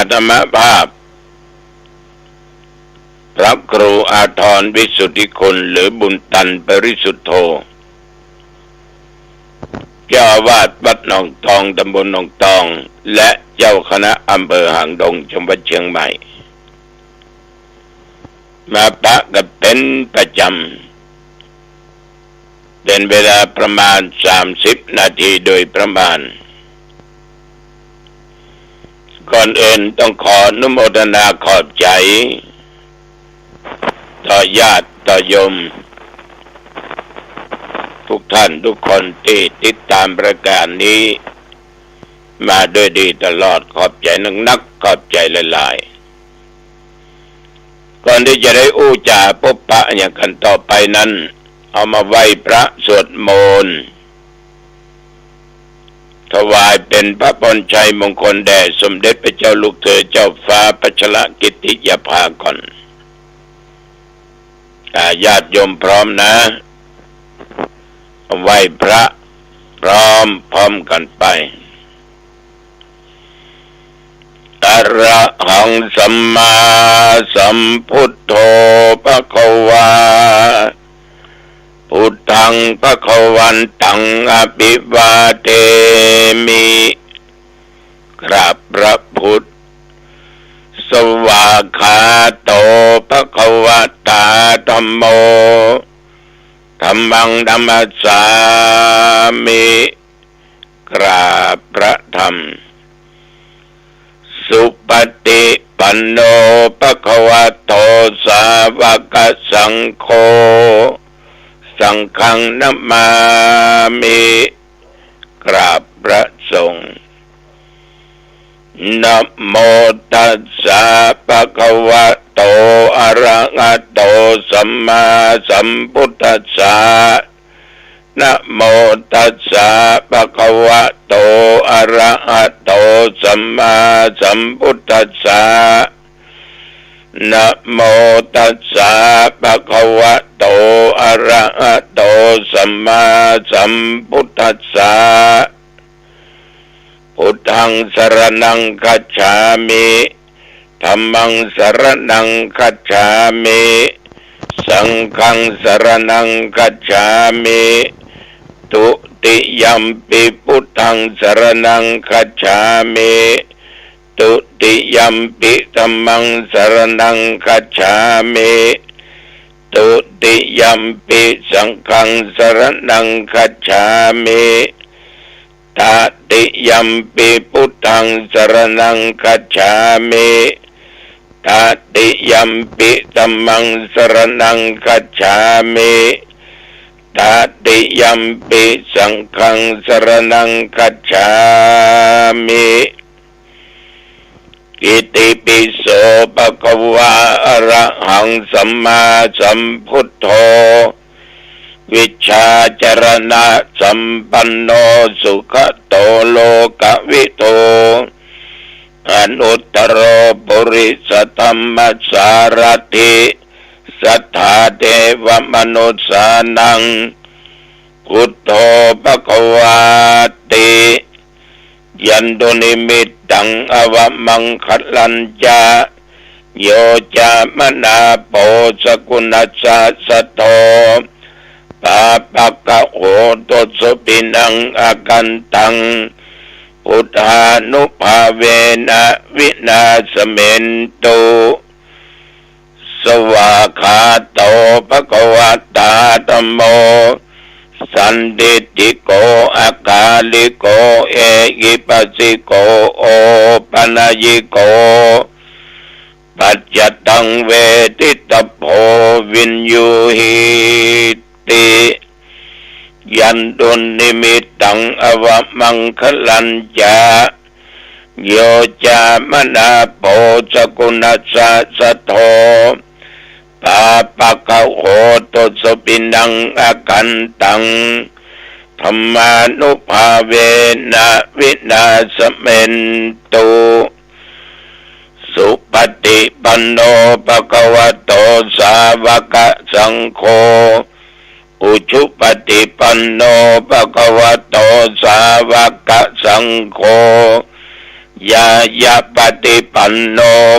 อัตมภาพ พระครูอาทรวิสุทธิคุณหรือบุญตันปริสุทธโธเจ้าอาวาสวัดหนองทองตำบลหนองตอง และเจ้าคณะอำเภอหางดงจังหวัดเชียงใหม่ มาปะกับเป็นประจำเป็นเวลาประมาณสามสิบนาทีโดยประมาณ ก่อนอื่นต้องขอนุโมทนาขอบใจ ต่อญาติต่อยม ทุกท่านทุกคนที่ติดตามประการนี้ มาด้วยดีตลอดขอบใจนักนักขอบใจหลายๆก่อนที่จะได้อู้จ่าพบปะอย่างกันต่อไปนั้น เอามาไหว้พระสวดมนต์ถวาย เป็นพระพรชัยมงคลแด่สมเด็จพระเจ้าลูกเธอเจ้าฟ้าพัชรกิติยาภาก่อนญาติโยมพร้อมนะไหว้พระพร้อมพร้อมกันไปอระหังสัมมาสัมพุทโธปะคะวา พุทธังปะคะวันตังอภิวาเทมิกราบพระพุทธ สวาขาโตปะคะวะตาธรรมโมธรรมังธรรมสามิกราบพระธรรม สุปฏิปันโนปะคะวะโตสาวกสังโฆ สังฆังนามามิกราบพระสงฆ์นะโมตัสสะปะคะวะโตอะระหะโตสัมมาสัมพุทธัสสะนะโมตัสสะปะคะวะโตอะระหะโตสัมมาสัมพุทธัสสะ นะโมตัสสะปะคะวะโต อะระหะโต สัมมาสัมพุทธัสสะ พุทธังสรณังคัจฉามิธรรมังสรณังคัจฉามิ สังฆังสรณังคัจฉามิตุติยัมปิพุทธังสรณังคัจฉามิ ตุติยัมปิธรรมังสรณังคัจฉามิตุติยัมปิสังฆังสรณังคัจฉามิตติยัมปิพุทธังสรณังคัจฉามิตติยัมปิธัมมังสรณังคัจฉามิตติยัมปิสังฆังสรณังคัจฉามิ อิติปิโสปะคะวะอระหังสัมมาสัมพุทโธวิชาจรณะสัมปันโนสุขโตโลกวิโตอนุตตรปุริสธรรมสารติสัทธาเทวมนุษสานังพุทโธปะคะวาติยันตุนิมิต ตังอวมังคัลลัญจาโยจามนาโปสกุณัสสะสะโตปาปะกะโหตสุปินังอากันตัง พุทธานุภาเวนะวินาสเมนตุสวาขาโตภะคะวตาธัมโม สันติติโกอากาลิโกเอกิปัสสิโกโอปนายิโกปัจจตังเวทิตโพวินยูหิติยันตุนิมิตตังอวมังคลัญจาโยจามนาโปสกุณัสสะสะโท ปาปะกะโหตสปินังอากันตังธรรมานุภาเวนะวินาสเมนตุสุปฏิปันโนปะคะวะโตสาวกสังโฆอุชุปฏิปันโนปะคะวะโตสาวกสังโฆ ยายาปฏิปันโน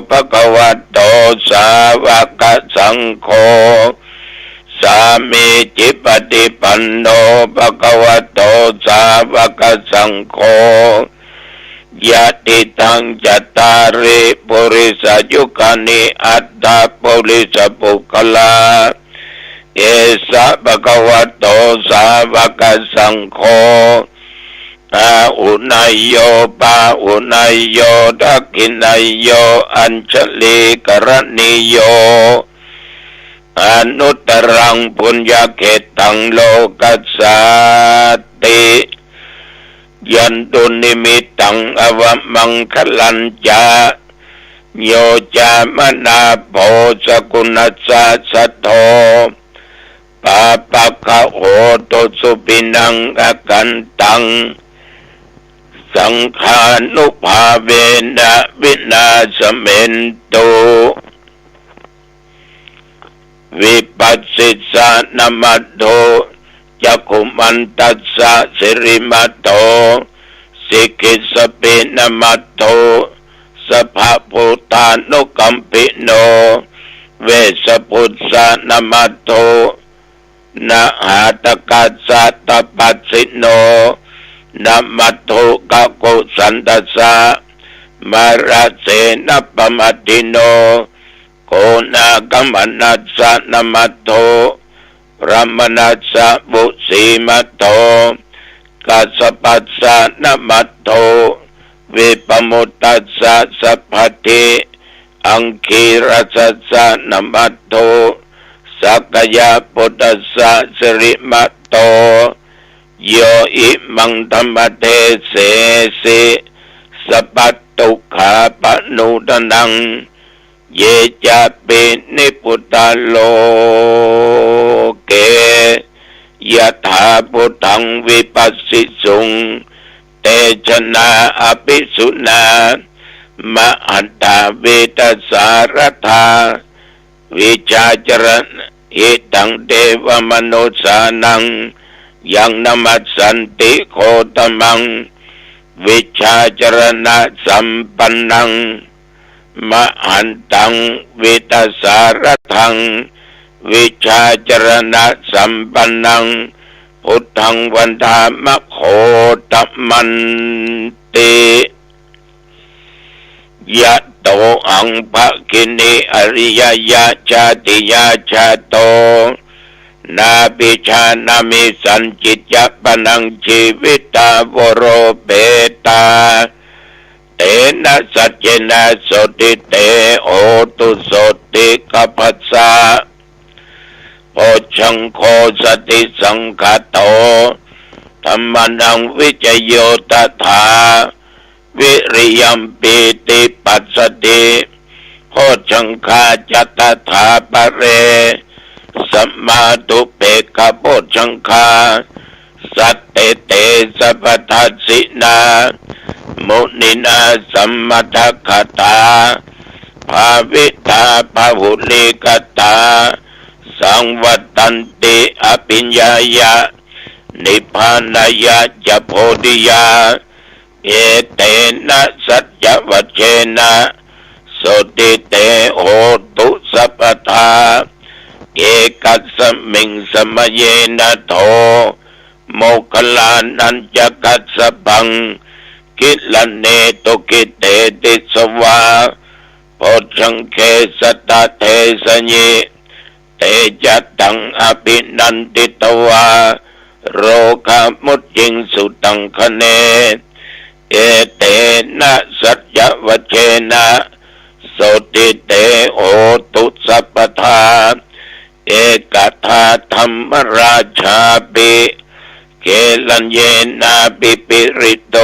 ภะคะวะโตสาวกสังโฆสามีจิปฏิปันโนภะคะวะโตสาวกสังโฆยะติตังจัตตาริปุริสยุคานิอัตตาปุริสปุคลาเอสะภะคะวะโตสาวกสังโฆ อาอุนายโยปาอุนายโยทักขินายโยอัญชลีกรณิโยอนุตรังปุญญาเขตังโลกัสสติยันตุนิมิตังอวมังคลันจาโยจามนาโพสกุณัสสะโทปาปะคะโหตุสุปินังอกันตัง สังขานุภาเวนะวินาสเมนโตวิปัสสิสานามัตโตจักุมันตัสสะสิริมัตโตสิกิสเปนามัตโตสภาพุทานุกัมปิโน เวสพุทธานามัตโตนะหาตกัสสะตปัสสิโน นามัตโตกะโกสันตัสสะมาราเสนปมัติโน โกนากัมมนัสสะนมัตโตรัมนัสสะบุสีมัตโตกัสปัสสะนมัตโตวิปมุตตัสสะสัพพติอังคีรัสสะนมัตโตสักยาปุตตัสสะสิริมัตโต โยอิมังธรรมเทเสสิสปัตตุขาปนุตนัง เยจะเป็นนิพุตาโลเกยะถาพุทธังวิปัสสิสุง เตชนาอภิสุนามะอันตาเวตสารธาวิชาจรณหิตังเทวมโนสานัง ยังนมัสสันติโคตมัง วิชาจรณะสัมปันนัง มหันตังวิตาสารทัง วิชาจรณะสัมปันนัง พุทธังวันธามะโคตมันติยะโตอังภะกินิอริยยะชาติยาชาโต นาปิชานามิสันจิตยปนังชีวิตาวโรเปตา เตนะสัจเจนะสติเตโอตุสติกปัสสะโพชังโคสติสังคโตธรรมนังวิจโยตถา วิริยมปีติปัสสติโพชังคาจตตถาปะเร สัมมาตุเปกขโพชังคา สัตเตเตสัพพทัสสินามุนินาสัมมาทัคคตาภาวิตาภาหุลิกตา สังวัตันติอภิญญายะ นิพพานายะจะโพธิยา เอเตนะสัจวัชเชนะสติเตโหตุสัพพทา เอกัสมิงสมเยนะโทโมคลานันจะกัสสะบัง กิลเนตุกิเตติสวาโพชังเคสตาเทสญิเตจัตังอภินันติตวา โรคามุจจิงสุตังคเน เอเตนะสัจจวเชนะโสติเตโอตุสัพพทา เอกทาธรรมราชาปิเกลัญเยนาปิปิริโต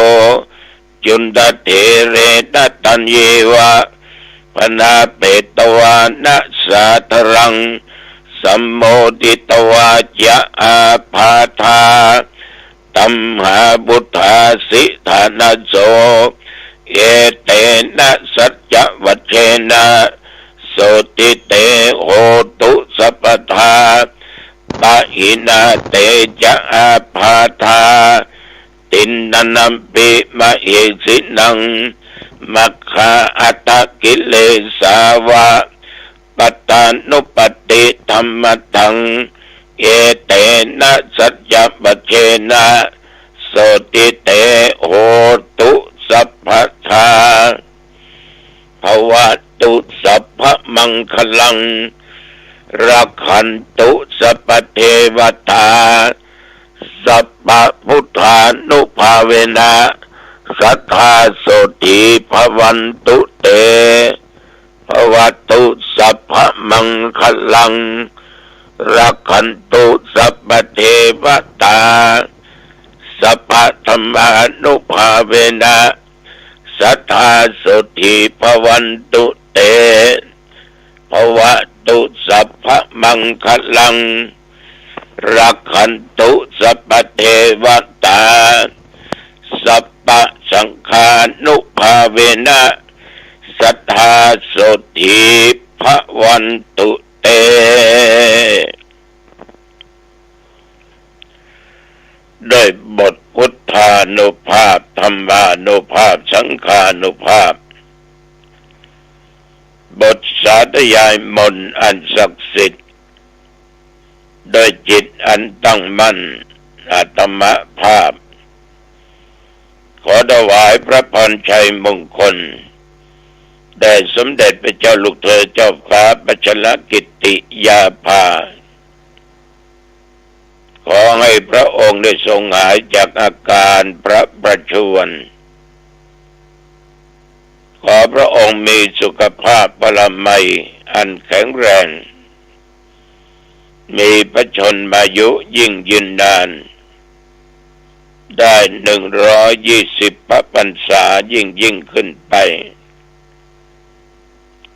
จุนตเทเรตตัญเยวะพนาเปตวานะสาธรัง สัมโมติตวาจะอาพาธาตัมหาบุตธาสิธานาโสเอเตนะสัจจวัชเชนะ สติเตโหตุสัพทาปะหินาเตจะอาพาธาตินนัมปิมะเอสินังมัคคาอัตตกิเลสาวะปัตตานุปติธรรมทัง เอเตนะสัจจปเจนะโสติเตโหตุสัพพทาภว ตุสัพพมังคลังรักขันตุสัพเทวตาสัพพพุทธานุภาเวนะสัทธาโสติภวันตุเตภวตุสัพพมังคลังรักขันตุสัพพเทวตาสัพพธรรมานุภาเวนะสัทธาโสติภวันตุเเตภวะตุสัพพมังคลัง รักขันตุสัพเทวตา สัพพสังฆานุภาเวนะสัทธาโสติภวันตุเต ด้วยบทพุทธานุภาพธรรมานุภาพ สังขานุภาพ บทสาธยายมนอันศักดิ์สิทธิ์โดยจิตอันตั้งมั่นอาตมภาพ ขอถวายพระพรชัยมงคลแด่สมเด็จพระเจ้าลูกเธอเจ้าฟ้าปัชลกิติยาภา ขอให้พระองค์ได้ทรงหายจากอาการพระประชวร ขอพระองค์มีสุขภาพพลไมัยอันแข็งแรง มีพระชนมายุยิ่งยืนนาน ได้หนึ่งร้อยยี่สิบพระพรรษายิ่งยิ่งขึ้นไป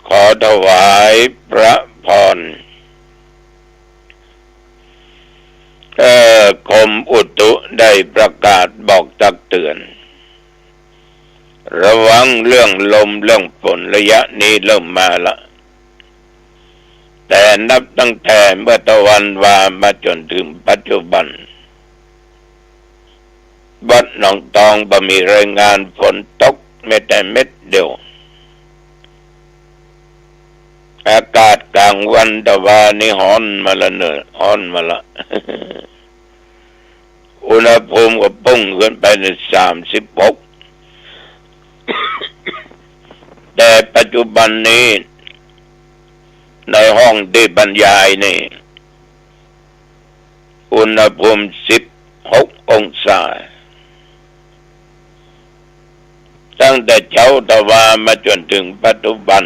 ขอถวายพระพรเออกรมอุตุได้ประกาศบอกตักเตือน ระวังเรื่องลมเรื่องฝนระยะนี้เริ่มมาละ แต่นับตั้งแต่เมื่อตะวันวามาจนถึงปัจจุบันวัดหนองตองบ่มีรายงานฝนตกแม้แต่เม็ดเดียว อากาศกลางวันตะวันนี่ฮ้อนมาละเนอะฮ้อนมาละอุณหภูมิก็พุ่งขึ้นไปในสามสิบหก แต่ปัจจุบันนี้ ในห้องที่บรรยายนี่ อุณหภูมิสิบหกองศา ตั้งแต่เช้าตะวามาจนถึงปัจจุบัน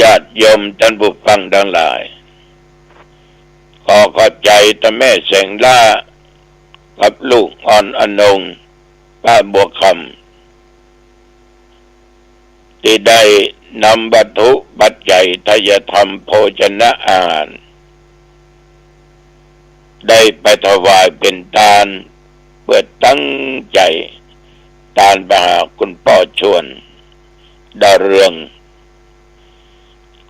ญาติโยมท่านผู้ฟังทั้งหลาย ขอขอบใจตาแม่แสงล่า กับลูกอ่อนอนงป้าบวกคำ ที่ได้นำวัตถุปัจจัยทายธรรมโภชนะอาหาร ได้ไปถวายเป็นทาน เพื่อตั้งใจทานไปหาคุณพ่อชวนดาเรือง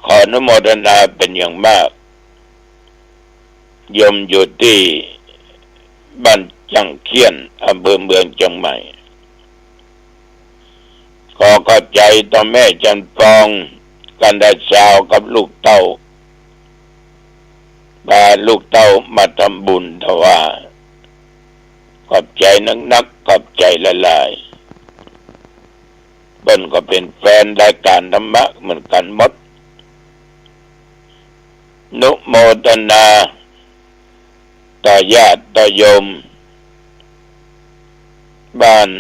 ขออนุโมทนาเป็นอย่างมาก ยมอยู่ที่บ้านจังเคียนอำเภอเมืองจังใหม่ ขอขอบใจต่อแม่จันฟอง กันดาชาวกับลูกเต้าพาลูกเต้ามาทำบุญทว่าขอบใจนักนักๆขอบใจละลายเปิ้นก็เป็นแฟนรายการธรรมะเหมือนกันหมด นุโมทนาต่อญาติต่อโยม บ้าน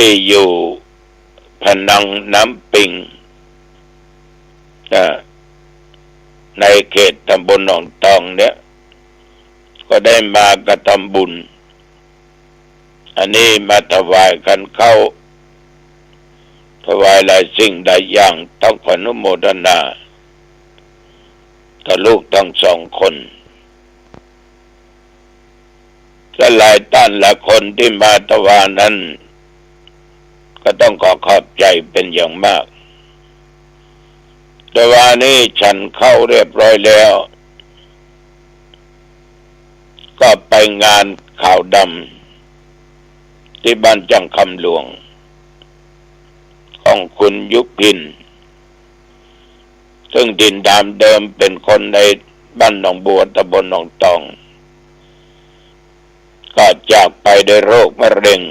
ที่อยู่พนังน้ำปิงในเขตตำบลหนองตองเนี่ย ก็ได้มากระทำบุญ อันนี้มาถวายกันเข้า ถวายหลายสิ่งหลายอย่างต้องขอนุโมทนากับลูกทั้งสองคนและหลายต้านหลายคนที่มาถวายนั้น ก็ต้องขอขอบใจเป็นอย่างมาก แต่ว่านี้ฉันเข้าเรียบร้อยแล้ว ก็ไปงานข่าวดำที่บ้านจังคำหลวง ของคุณยุพิน ซึ่งดินดามเดิมเป็นคนในบ้านหนองบัวตำบลหนองตอง ก็จากไปด้วยโรคมะเร็ง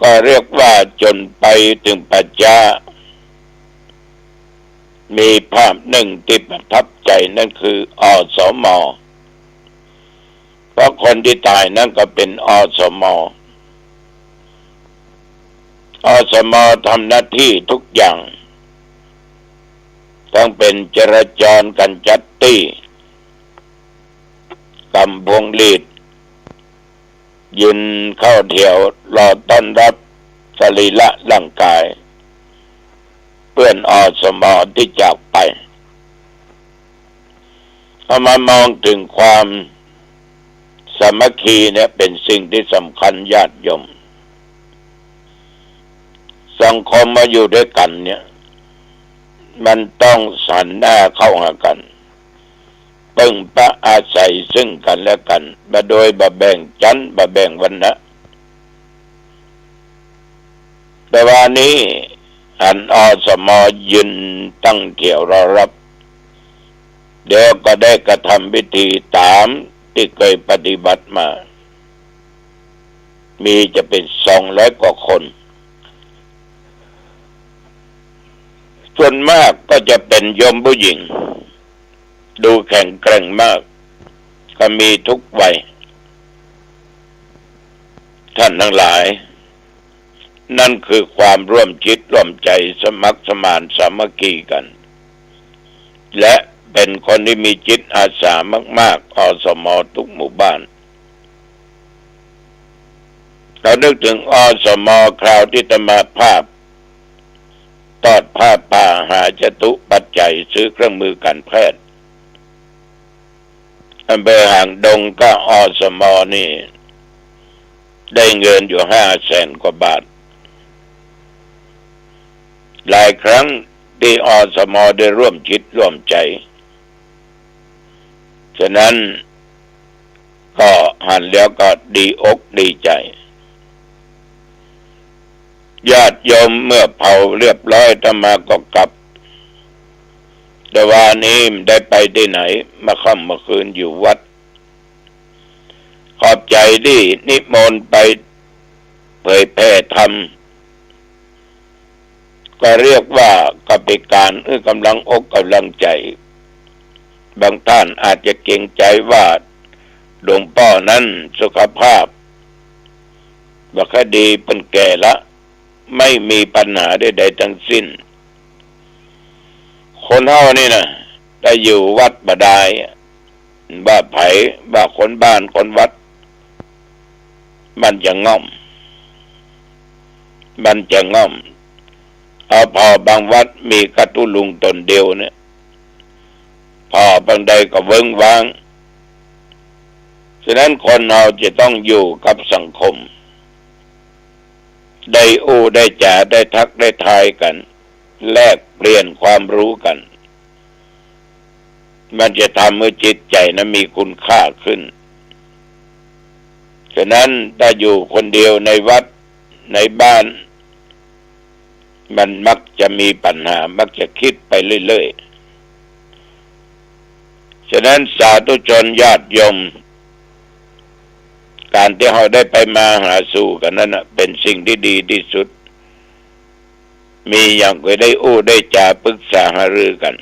ก็เรียกว่าจนไปถึงปัจจามีภาพหนึ่งที่ประทับใจนั่นคืออสมอเพราะคนที่ตายนั่นก็เป็นอสมออสมทำหน้าที่ทุกอย่าง ต้องเป็นจราจรกันจัดตี้กำพวงลีด ยืนเข้าเที่ยวรอต้อนรับสรีละร่างกาย เพื่อนอสมอที่จากไปเอามามองถึงความสามัคคีเนี่ยเป็นสิ่งที่สำคัญญาติโยม สังคมมาอยู่ด้วยกันเนี่ย มันต้องสันหน้าเข้าหากัน ปึงปะอาศัยซึ่งกันและกันมาโดยบะแบ่งจันบะแบ่งวันนะแต่ว่านี้อันอสมอยืนตั้งเที่ยวรอรับ เดี๋ยวก็ได้กระทำพิธีตามที่เคยปฏิบัติมา มีจะเป็นสองร้อยกว่าคน ส่วนมากก็จะเป็นยมผู้หญิง ดูแข็งแกร่งมาก ก็มีทุกวัยท่านทั้งหลาย นั่นคือความร่วมจิตร่วมใจสมัครสมานสามัคคีกัน และเป็นคนที่มีจิตอาสามาก ๆ อสมอทุกหมู่บ้านเรานึกถึงอสมอคราวที่ตมาภาพตอดผ้าป่าหาจตุปัจจัยซื้อเครื่องมือการแพทย์ อำเภอห่างดงก็อสมอนี่ ได้เงินอยู่ห้าแสนกว่าบาท หลายครั้งที่อสมอได้ร่วมจิตร่วมใจ ฉะนั้นก็หันแล้วก็ดีอกดีใจ ญาติโยมเมื่อเผาเรียบร้อยธรรมาก็กลับ แต่ว่านี้ได้ไปที่ไหนมาค่ำมาคืนอยู่วัด ขอบใจที่นิมนต์ไปเผยแผ่ธรรม ก็เรียกว่าก็เป็นการเอื้อกำลังอกกำลังใจ บางท่านอาจจะเก่งใจว่าหลวงพ่อนั้นสุขภาพบัคดีเป็นแก่ละ ไม่มีปัญหาใดๆทั้งสิ้น คนเฮานี่นะได้อยู่วัดบดายบ้าไผ่บ้าคนบ้านคนวัด มันจะง่อม มันจะง่อมเอาพอบางวัดมีกระตุลุงตนเดียวเนี่ยพอบางใดก็เวิ้งว้างฉะนั้นคนเราจะต้องอยู่กับสังคม ได้อู้ได้จ่าได้ทักได้ทายกัน แลกเปลี่ยนความรู้กัน มันจะทำให้จิตใจนั้นมีคุณค่าขึ้น ฉะนั้นถ้าอยู่คนเดียวในวัดในบ้าน มันมักจะมีปัญหา มักจะคิดไปเรื่อยๆ ฉะนั้นสาธุชนญาติโยมการที่เราได้ไปมาหาสู่กันนั้นเป็นสิ่งที่ดีที่สุด มีอย่างเคยได้อู้ได้จ่าปรึกษาหารือกัน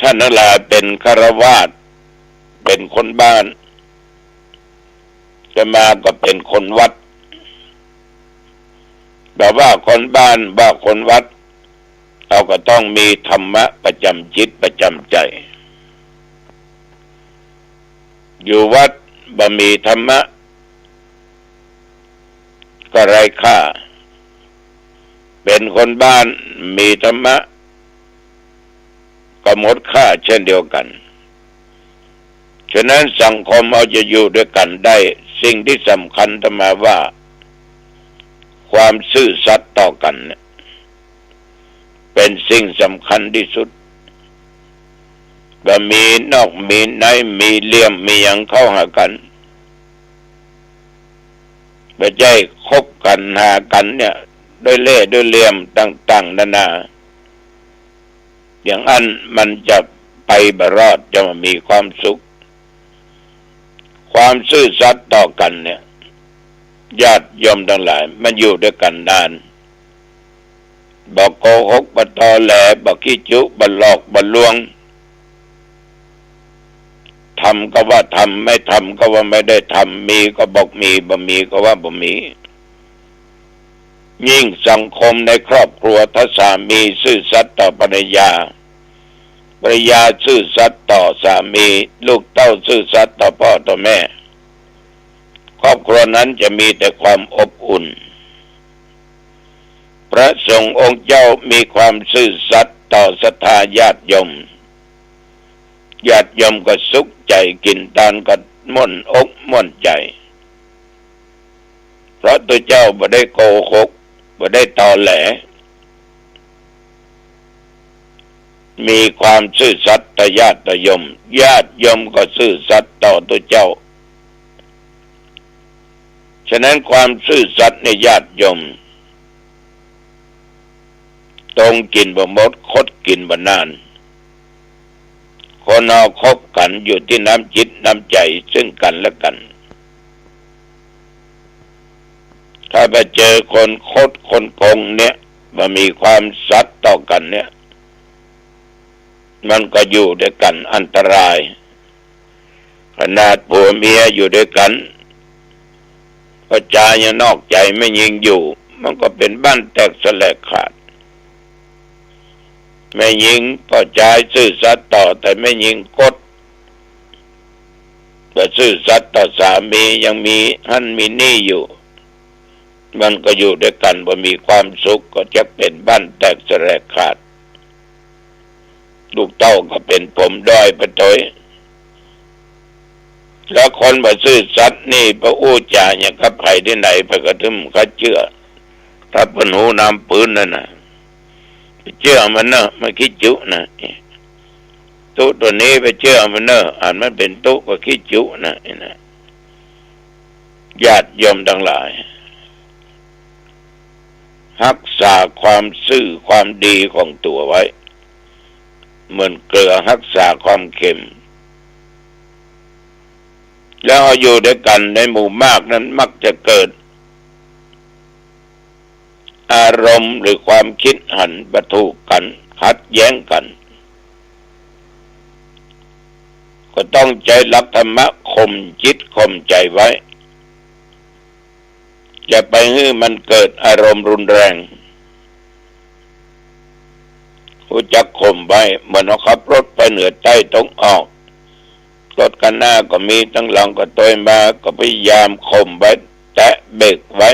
ท่านนั่นแหละเป็นคารวาสเป็นคนบ้าน จะมาก็เป็นคนวัดแต่ว่าคนบ้านว่าคนวัดเราก็ต้องมีธรรมะประจำจิตประจำใจ อยู่วัดบ่มีธรรมะ ก็ไร้ค่า เป็นคนบ้านมีธรรมะ ก็หมดค่าเช่นเดียวกัน ฉะนั้นสังคมเอาจะอยู่ด้วยกันได้ สิ่งที่สำคัญธรรมาว่า ความซื่อสัตย์ต่อกัน เป็นสิ่งสำคัญที่สุดก็มีนอกมีในมีเลี่ยมมีอย่างเข้าหากัน ไม่ใช่คบกันหากันเนี่ยด้วยเล่ด้วยเหลี่ยมต่าง ๆนานาอย่างอันมันจะไปบรอดจะมามีความสุข ความซื่อสัตย์ต่อกันเนี่ยญาติยมทั้งหลาย มันอยู่ด้วยกันนานบอกโกหกบตอแหลบอกขี้จุบหลอกบลวง ทำก็ว่าทำไม่ทำก็ว่าไม่ได้ทำมีก็บอกมีบ่มีก็ว่าบ่มี ยิ่งสังคมในครอบครัวถ้าสามีซื่อสัตย์ต่อภรรยาภรรยาซื่อสัตย์ต่อสามี ลูกเต้าซื่อสัตย์ต่อพ่อต่อแม่ ครอบครัวนั้นจะมีแต่ความอบอุ่น พระสงฆ์องค์เจ้ามีความซื่อสัตย์ต่อศรัทธาญาติโยม ญาติยมก็สุขใจกินตานก็ม่วนอกม่วนใจ เพราะตัวเจ้าบ่ได้โกหกบ่ได้ตอแหล มีความซื่อสัตย์ต่อญาติยม ญาติยมก็ซื่อสัตย์ต่อตัวเจ้า ฉะนั้นความซื่อสัตย์ในญาติยมตรงกินบ่หมดคดกินบ่นาน คนเราคบกันอยู่ที่น้ำจิตน้ำใจซึ่งกันและกัน ถ้าไปเจอคนคดคนโกงเนี่ยมามีความสัตย์ต่อกันเนี่ย มันก็อยู่ด้วยกันอันตราย ขนาดผัวเมียอยู่ด้วยกันก็จายังนอกใจไม่ยิงอยู่ มันก็เป็นบ้านแตกสลายขาด ไม่ยิงก็ใจายซื่อสัตย์ต่อ แต่ไม่ยิงกดแต่ซื่อสัตย์ต่อสามียังมีหันมีนี่อยู่ มันก็อยู่ด้วยกันบ่มีความสุขก็จะเป็นบ้านแตกสลายขาด ลูกเต้าก็เป็นผมด้อยไปถอยแล้วคนมาซื่อสัตย์นี่พระอู้จ่าอย่างกับใครที่ไหนไปกระทึมเขาเชื่อ ถ้าเป็นหูน้ำปืนนั่นนะ เชื่อมันเนอะมาคิดจุนะตุตัวนี้ไปเชื่อมันเนอะอ่านมันเป็นตุก็คิดจุนะนี่นะญาติโยมทั้งหลายรักษาความซื่อความดีของตัวไว้ เหมือนเกลือรักษาความเค็ม แล้วอยู่ด้วยกันในหมู่มากนั้นมักจะเกิด อารมณ์หรือความคิดหันประทุกันขัดแย้งกัน ก็ต้องใจรักธรรมะคมจิตคมใจไว้อย่าไปให้มันเกิดอารมณ์รุนแรงรู้จักข่มไว้เหมือนเราขับรถไปเหนือใต้ตรงออกรถกันหน้าก็มีตั้งหลังก็ตัวมาก็พยายามข่มไว้แตะเบรกไว้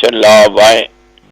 ชะลอไว้